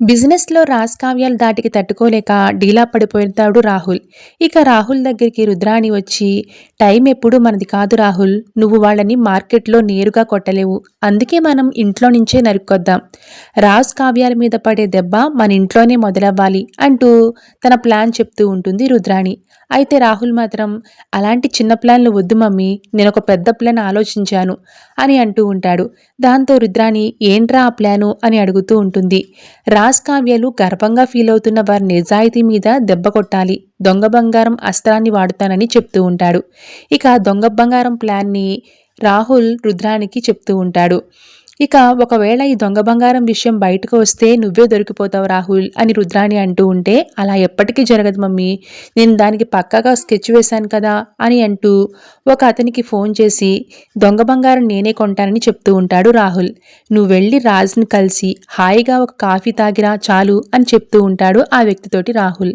బిజినెస్లో రాస్కావ్యాలు దాటికి తట్టుకోలేక డీలా పడిపోతాడు రాహుల్. ఇక రాహుల్ దగ్గరికి రుద్రాణి వచ్చి టైం ఎప్పుడు మనది కాదు రాహుల్ నువ్వు వాళ్ళని మార్కెట్లో నేరుగా కొట్టలేవు అందుకే మనం ఇంట్లో నుంచే నరుక్కొద్దాం. రాజ్ కావ్యాల మీద పడే దెబ్బ మన ఇంట్లోనే మొదలవ్వాలి అంటూ తన ప్లాన్ చెప్తూ ఉంటుంది రుద్రాణి. అయితే రాహుల్ మాత్రం అలాంటి చిన్న ప్లాన్లు వద్దు మమ్మీ నేను ఒక పెద్ద ప్లాన్ ఆలోచించాను అని అంటూ ఉంటాడు. దాంతో రుద్రాణి ఏంట్రా ఆ ప్లాను? అని అడుగుతూ ఉంటుంది. రా దాస్ కావ్యాలు గర్వంగా ఫీల్ అవుతున్న వారి నిజాయితీ మీద దెబ్బ కొట్టాలి. దొంగ బంగారం అస్త్రాన్ని వాడుతానని చెప్తూ ఉంటాడు. ఇక దొంగ బంగారం ప్లాన్ని రాహుల్ రుద్రానికి చెప్తూ ఉంటాడు. ఇక ఒకవేళ ఈ దొంగ బంగారం విషయం బయటకు వస్తే నువ్వే దొరికిపోతావు రాహుల్ అని రుద్రాణి అంటూ ఉంటే అలా ఎప్పటికీ జరగదు మమ్మీ. నేను దానికి పక్కాగా స్కెచ్ వేశాను కదా అని అంటూ ఒక అతనికి ఫోన్ చేసి దొంగ బంగారం నేనే కొంటానని చెప్తూ ఉంటాడు రాహుల్. నువ్వు వెళ్ళి రాజ్ని కలిసి హాయిగా ఒక కాఫీ తాగిరా చాలు అని చెప్తూ ఉంటాడు ఆ వ్యక్తితోటి రాహుల్.